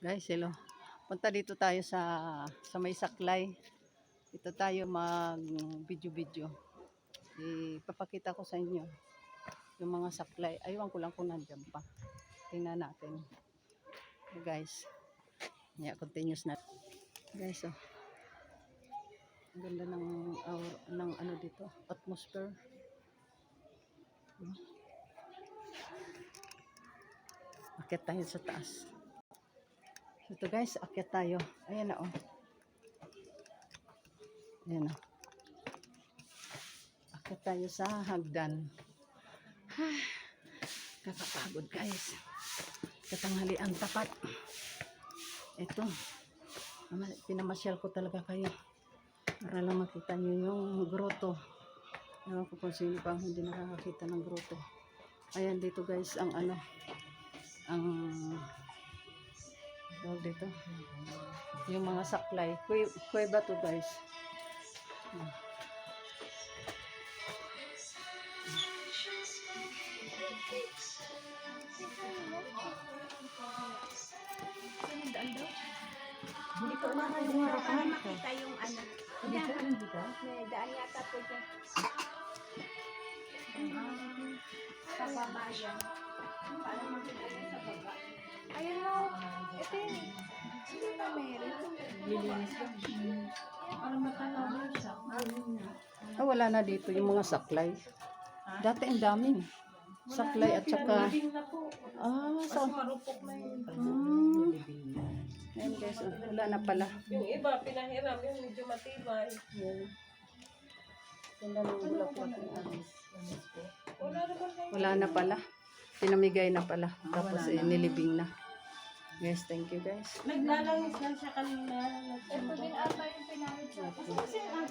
Guys, hello. Punta dito tayo sa sa may saklay. Dito tayo mag video-video. Ipapakita ko sa inyo yung mga saklay. Aywan ko lang kung nandiyan pa. Tingnan natin. Guys. Yeah, continuous na. Guys, oh. Ang ganda ng, aur, ng ano dito, atmosphere. Hmm. Akit tayo sa taas. Ito guys, akit tayo. Ayan na oh. Ayan na. Akit tayo sa hagdan. Ah, Kakapagod guys. Katanghalian tapat. Ito. Ama- Pinamasyal ko talaga kayo. Para lang makita nyo yung grotto. Ewan ko kung sino pa hindi nakakakita ng grotto. Ayan dito guys ang ano. Ang tawag dito. Yung mga saklay. Kue, kuweba to guys. Hindi ko makalimutan para makita yung ano. Yan. May daan yata po dyan. Sa baba yan. Para makita sa baba. Ayun mo. Ito yun. Lilinis lang. Para matanaw siya. Ah, wala na dito yung mga saklay. Dati ang daming. Saklay at saka... Ah, sa... Hmm. Ayan guys, oh, wala na pala. Yung iba, pinahiram, yung medyo matibay. Ayan. Ganda ng bulaklak ng anis. Wala na pala. Pinamigay na pala. Tapos eh, nilibing na. Guys, thank you guys. Naglalangis lang siya kanina. Ito din ata yung pinahid sa. Kasi kasi ang